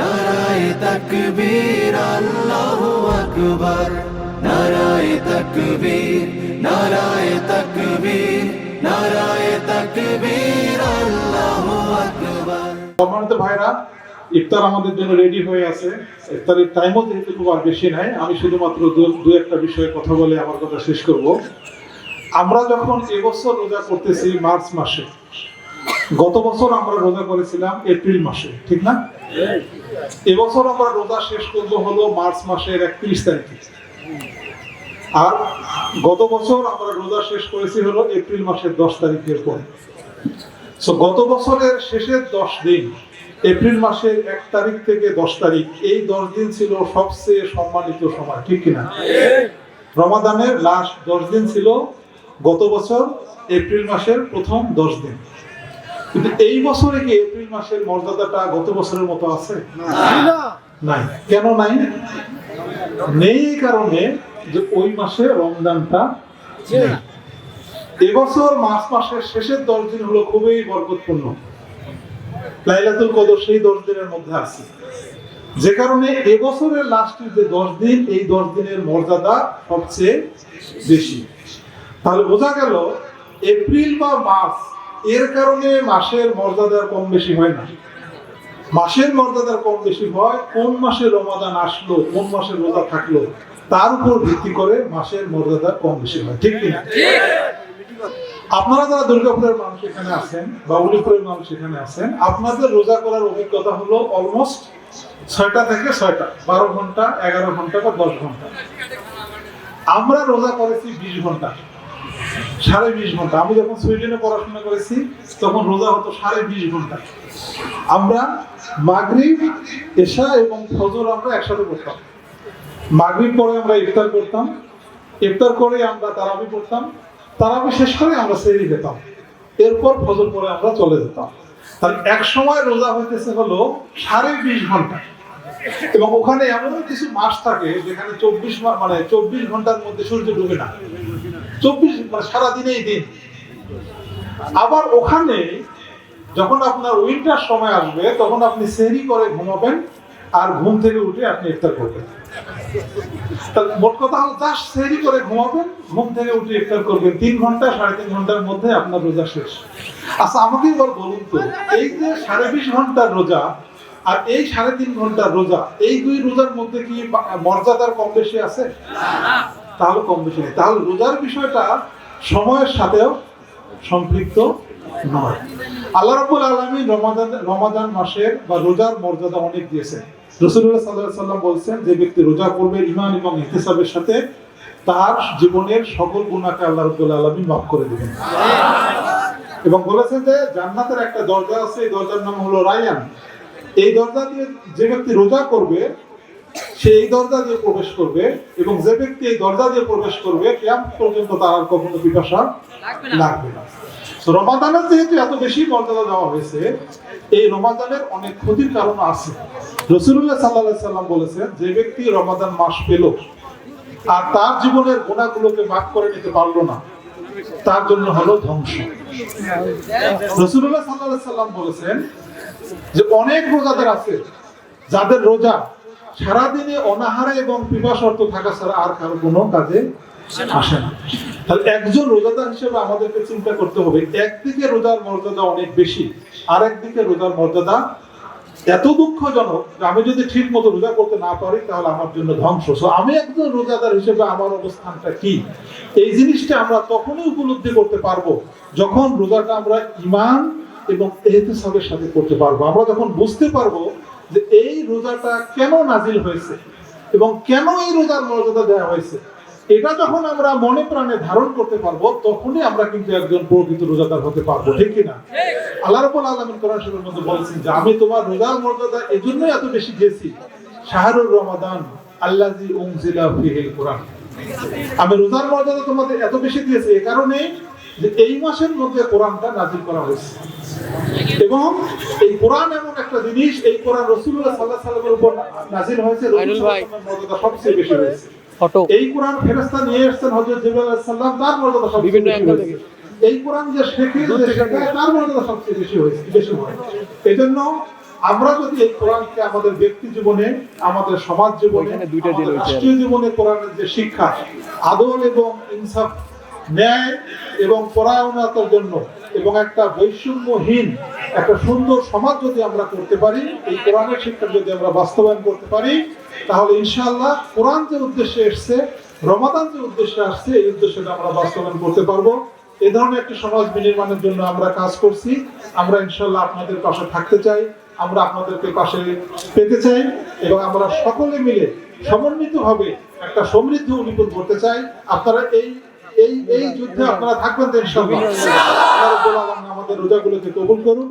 নারায় তকবীর আল্লাহু আকবার নারায় তকবীর নারায় তকবীর নারায় তকবীর আল্লাহু আকবার সম্মানিত ভাইরা, ইফতার আমাদের জন্য রেডি হয়ে আছে। ইফতারের টাইমও যেহেতু খুব আর বেশি নাই, আমি শুধুমাত্র দু একটা বিষয়ে কথা বলে আমার কথা শেষ করব। আমরা যখন এবছর রোজা করতেছি, মার্চ মাসে গত বছর আমরা রোজা করেছিলাম এপ্রিল মাসে, ঠিক না? এবছর আমরা রোজা শেষ করব হলো মার্চ মাসের একত্রিশ তারিখে। আর গত বছর আমরা রোজা শেষ করেছি হলো এপ্রিল মাসের দশ তারিখের পরে। সো গত বছরের শেষের দশ দিন, এপ্রিল মাসের এক তারিখ থেকে দশ তারিখ, এই দশ দিন ছিল সবচেয়ে সম্মানিত সময়, ঠিক কিনা? রমাদানের লাস্ট দশ দিন ছিল গত বছর এপ্রিল মাসের প্রথম দশ দিন। কিন্তু এই বছরে কি এপ্রিল মাসের মর্যাদাটা গত বছরের মতো আছে? নাই। কেন নাই? নেই কারণে যে ওই মাসে রমজানটা এবছর মাস মাসের শেষের দশ দিন হলো খুবই বরকতপূর্ণ। লাইলাতুল কদর সেই দশ দিনের মধ্যে আছে। যে কারণে এবছরের লাস্টের যে দশ দিন এই দশ দিনের মর্যাদা সবচেয়ে বেশি। তাহলে বোঝা গেল এপ্রিল বা মার্চ এর কারণে মাসের মর্যাদার কম বেশি হয় না। মাসের মর্যাদার কম বেশি হয়, কোন মাসে রমাদান আসলো, কোন মাসে রোজা থাকল, তার উপর ভিত্তি করে মাসের মর্যাদা কম বেশি হয়, ঠিক কিনা? আপনারা যারা দুর্গাপুরের মানুষ এখানে আছেন বা উলিপুরের মানুষ এখানে আছেন, আপনাদের রোজা করার অভিজ্ঞতা হলো অলমোস্ট ছয়টা থেকে ছয়টা, বারো ঘণ্টা, এগারো ঘণ্টা বা দশ ঘণ্টা। আমরা রোজা করেছি বিশ ঘণ্টা। সাড়ে বিশ ঘণ্টা। আমি যখন সুইডেনে পড়াশোনা করেছি, তখন রোজা হতো সাড়ে বিশ ঘণ্টা। আমরা মাগরিব, এশা এবং ফজর আমরা একসাথে করতাম মাগরিব পরে আমরা ইফতার করতাম। ইফতার করে আমরা তারাবি পড়তাম। তারাবি শেষ করে আমরা সেরি খেতাম। এরপর ফজর পরে আমরা চলে যেতাম। তাহলে এক সময় রোজা হইতেছে হলো সাড়ে বিশ ঘণ্টা। এবং ওখানে এমন কিছু মাস থাকে যেখানে চব্বিশ মানে চব্বিশ ঘণ্টার মধ্যে সূর্য ডুবে না। চব্বিশ মানে সারাদিনেই দিন। আবার ওখানে যখন আপনার উইন্টার সময় আসবে, তখন আপনি সেরি করে ঘুমাবেন আর ঘুম থেকে উঠে আপনি ইফতার করবেন। মোট কথা হলো জাস্ট সেরি করে ঘুমাবেন, ঘুম থেকে উঠে ইফতার করবেন। তিন ঘণ্টা, সাড়ে তিন ঘণ্টার মধ্যে আপনার রোজা শেষ। আচ্ছা আমাকে এবার বলুন তো, এই যে সাড়ে বিশ ঘণ্টার রোজা আর এই সাড়ে তিন ঘণ্টার রোজা, এই দুই রোজার মধ্যে কি মর্যাদার কম বেশি আছে? তাহলে কম বেশি নেই। তাহলে রোজার বিষয়টা সময়ের সাথেও সম্পৃক্ত নয়। আল্লাহ রাব্বুল আলামিন রমাদান রমাদান মাসের বা রোজার মর্যাদা অনেক দিয়েছেন। রাসূলুল্লাহ সাল্লাল্লাহু আলাইহি সাল্লাম বলছেন, যে ব্যক্তি রোজা করবে ঈমান এবং ইহতিসাবের সাথে, তার জীবনের সকল গুনাহকে আল্লাহ রাব্বুল আলামিন মাফ করে দেবেন। এবং বলেছেন যে জান্নাতের একটা দরজা আছে, এই দরজার নাম হলো রায়ান। এই দরজা দিয়ে যে ব্যক্তি রোজা করবে সে এই দরজা দিয়ে প্রবেশ করবে এবং যে ব্যক্তি এই দরজা দিয়ে প্রবেশ করবে কিয়াম পর্যন্ত তার আর কখনো পিপাসা লাগবে না। রমাদানের যেহেতু এত বেশি মর্যাদা দেওয়া হয়েছে এই রমাদানের অনেক ক্ষতির কারণ আছে। রসুল্লাহ সাল্লাহ সাল্লাম বলেছেন যে ব্যক্তি রমাদান মাস পেল আর তার জীবনের গুণাগুলোকে মাফ করে নিতে পারল না তার জন্য হলো ধ্বংস। রসুল্লাহ সাল্লাহ সাল্লাম বলেছেন যে অনেক রোজাদের আছে যাদের রোজা সারাদিনে অনাহারে এবং পিপাসর্ত থাকা ছাড়া আর কারও কোনো কাজে আসে না। তাহলে একজন রোজাদার হিসেবে আমাদেরকে চিন্তা করতে হবে, একদিকে রোজার মর্যাদা অনেক বেশি আর একদিকে রোজার মর্যাদা এত দুঃখজনক আমি যদি ঠিক মতো রোজা করতে না পারি, তাহলে আমার জন্য ধ্বংস। আমি একজন রোজাদার হিসেবে আমার অবস্থানটা কি? এই জিনিসটা আমরা তখনই উপলব্ধি করতে পারব যখন রোজাটা আমরা ইমান এবং এহতেসাবের সাথে করতে পারব। আমরা যখন বুঝতে পারব যে এই রোজাটা কেন নাজিল হয়েছে এবং কেন এই রোজার মর্যাদা দেওয়া হয়েছে, এটা যখন আমরা মনে প্রাণে ধারণ করতে পারব, তখনই আমরা কিন্তু একজন প্রকৃত রোজাদার হতে পারব, ঠিক কিনা? আল্লাহ রাব্বুল আলামিন কোরআন শরীফের মধ্যে বলেছেন যে, আমি তোমার রোজার মর্যাদা এজন্যই এত বেশি দিয়েছি। শাহরুর রমাদান উনজিলা ফিহিল কোরআন। আমি রোজার মর্যাদা তোমাদের এত বেশি দিয়েছি এই কারণে যে এই মাসের মধ্যে কোরআনটা নাজিল করা হয়েছে। এবং এই কোরআন এমন একটা জিনিস এই কোরআন রসুল্লাহ সাল্লাহ সাল্লামের উপর নাজিল হয়েছে মর্যাদা সবচেয়ে বেশি হয়েছে এই কোরআন ফেরেশতা নিয়ে এসেছেন হযরত জিবরাইল আলাইহিস সালাম তার মর্যাদা সবচেয়ে বেশি হয়েছে। এই কোরআন যে শেখে যে শেখায় তার মর্যাদা সবচেয়ে বেশি হয়েছে বেশি হয়। এই জন্য আমরা যদি এই কোরআনকে আমাদের ব্যক্তি জীবনে আমাদের সমাজ জীবনে রাষ্ট্রীয় জীবনে কোরআনের যে শিক্ষা আদল এবং ইনসাফ ন্যায় এবং পরায়ণতার জন্য এবং একটা বৈষম্যহীন, একটা সুন্দর সমাজ যদি আমরা করতে পারি, এই কোরআনের শিক্ষা যদি আমরা বাস্তবায়ন করতে পারি, তাহলে ইনশাআল্লাহ কোরআন যে উদ্দেশ্যে এসছে, রমাদান যে উদ্দেশ্যে আসছে, এই উদ্দেশ্যটা আমরা বাস্তবায়ন করতে পারব। এ ধরনের একটি সমাজ বিনির্মাণের জন্য আমরা কাজ করছি। আমরা ইনশাআল্লাহ আপনাদের পাশে থাকতে চাই, আমরা আপনাদেরকে পাশে পেতে চাই এবং আমরা সকলে মিলে সমন্বিতভাবে একটা সমৃদ্ধ উনিপুর করতে চাই। আপনারা এই এই এই যুদ্ধে আপনারা থাকবেন তো ইনশাআল্লাহ। আমাদের রোজাগুলোকে কবুল করুন